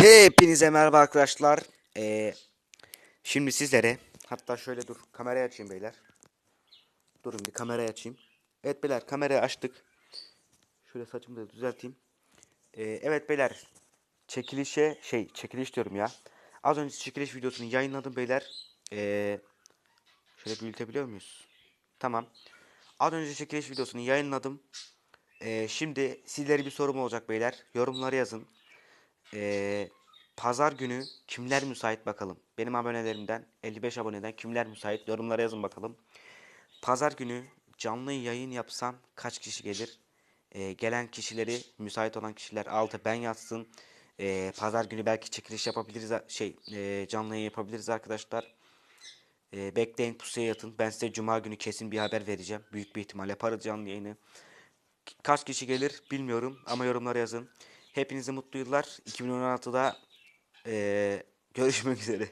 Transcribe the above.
Hepinize merhaba arkadaşlar. Ee, şimdi sizlere hatta şöyle dur kamerayı açayım beyler. Durun bir kamerayı açayım. Evet beyler kamerayı açtık. Şöyle saçımı da düzelteyim. Ee, evet beyler çekilişe şey çekiliş diyorum ya. Az önce çekiliş videosunu yayınladım beyler. Ee, şöyle büyütebiliyor muyuz? Tamam. Az önce çekiliş videosunu yayınladım. Ee, şimdi sizlere bir sorum olacak beyler. Yorumlara yazın. Ee, pazar günü kimler müsait bakalım. Benim abonelerimden 55 aboneden kimler müsait yorumlara yazın bakalım. Pazar günü canlı yayın yapsam kaç kişi gelir? Ee, gelen kişileri müsait olan kişiler altı ben yazsın. Ee, pazar günü belki çekiliş yapabiliriz şey e, canlı yayın yapabiliriz arkadaşlar. Ee, bekleyin pusuya yatın. Ben size cuma günü kesin bir haber vereceğim. Büyük bir ihtimal yaparız canlı yayını. Kaç kişi gelir bilmiyorum ama yorumlara yazın. Hepinize mutlu yıllar. 2016'da eee, görüşmek üzere.